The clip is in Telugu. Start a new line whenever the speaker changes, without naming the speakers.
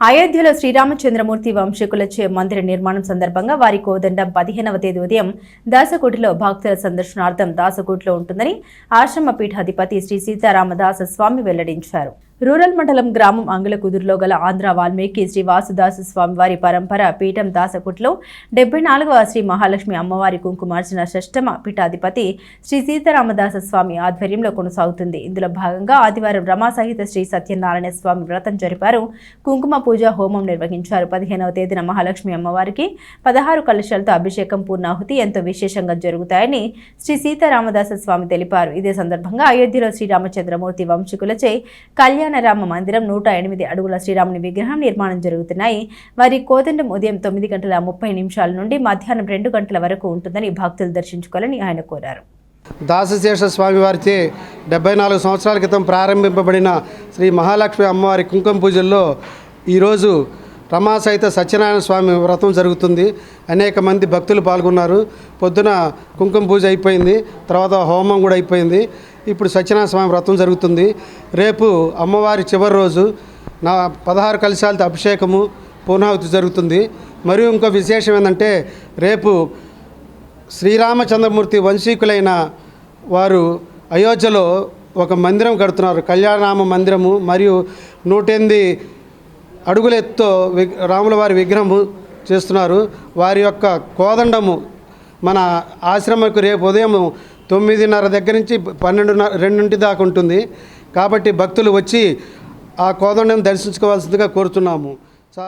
అయోధ్యలో శ్రీరామచంద్రమూర్తి వంశీకులచే మందిర నిర్మాణం సందర్భంగా వారి కోదండం పదిహేనవ తేదీ ఉదయం దాసకోటిలో భక్తుల సందర్శనార్థం దాసకోటిలో ఉంటుందని ఆశ్రమ పీఠాధిపతి శ్రీ సీతారామదాస స్వామి వెల్లడించారు. రూరల్ మండలం గ్రామం అంగులకుదురులో గల ఆంధ్ర వాల్మీకి శ్రీ వాసుదాసు స్వామి వారి పరంపర పీఠం దాసకుట్లో డెబ్బై నాలుగవ శ్రీ మహాలక్ష్మి అమ్మవారి కుంకుమార్చన షష్టమ పీఠాధిపతి శ్రీ సీతారామదాస స్వామి ఆధ్వర్యంలో కొనసాగుతుంది. ఇందులో భాగంగా ఆదివారం రమాసహిత శ్రీ సత్యనారాయణ స్వామి వ్రతం జరిపారు. కుంకుమ పూజ హోమం నిర్వహించారు. పదిహేనవ తేదీన మహాలక్ష్మి అమ్మవారికి పదహారు కలశాలతో అభిషేకం పూర్ణాహుతి ఎంతో విశేషంగా జరుగుతాయని శ్రీ సీతారామదాస స్వామి తెలిపారు. ఇదే సందర్భంగా అయోధ్యలో శ్రీరామచంద్రమూర్తి వంశీకులచే కళ్యాణ రామ మందిరం నూట ఎనిమిది అడుగుల శ్రీరాముని విగ్రహం నిర్మాణం జరుగుతున్నాయి. వారి కోదండం ఉదయం తొమ్మిది గంటల ముప్పై నిమిషాల నుండి మధ్యాహ్నం రెండు గంటల వరకు ఉంటుందని భక్తులు దర్శించుకోవాలని ఆయన కోరారు.
దాసశేష స్వామి వారిచే డెబ్బై నాలుగు సంవత్సరాల క్రితం ప్రారంభింపబడిన శ్రీ మహాలక్ష్మి అమ్మవారి కుంకుమ పూజల్లో ఈరోజు రమాసహిత సత్యనారాయణ స్వామి వ్రతం జరుగుతుంది. అనేక మంది భక్తులు పాల్గొన్నారు. పొద్దున కుంకుమ పూజ అయిపోయింది. తర్వాత హోమం కూడా అయిపోయింది. ఇప్పుడు సత్యనారాయణ స్వామి వ్రతం జరుగుతుంది. రేపు అమ్మవారి చివరి రోజు నా పదహారు కలశాలతో అభిషేకము పూర్ణాహుతి జరుగుతుంది. మరియు ఇంకో విశేషం ఏంటంటే రేపు శ్రీరామచంద్రమూర్తి వంశీకులైన వారు అయోధ్యలో ఒక మందిరం కడుతున్నారు. కళ్యాణరామ మందిరము మరియు నూటెనిమిది అడుగుల ఎత్తుతో వి- రాముల వారి విగ్రహము చేస్తున్నారు. వారి యొక్క కోదండము మన ఆశ్రమకు రేపు ఉదయం తొమ్మిదిన్నర దగ్గర నుంచి పన్నెండున్నర రెండింటి దాకా ఉంటుంది. కాబట్టి భక్తులు వచ్చి ఆ కోదండం దర్శించుకోవాల్సిందిగా కోరుతున్నాము. సా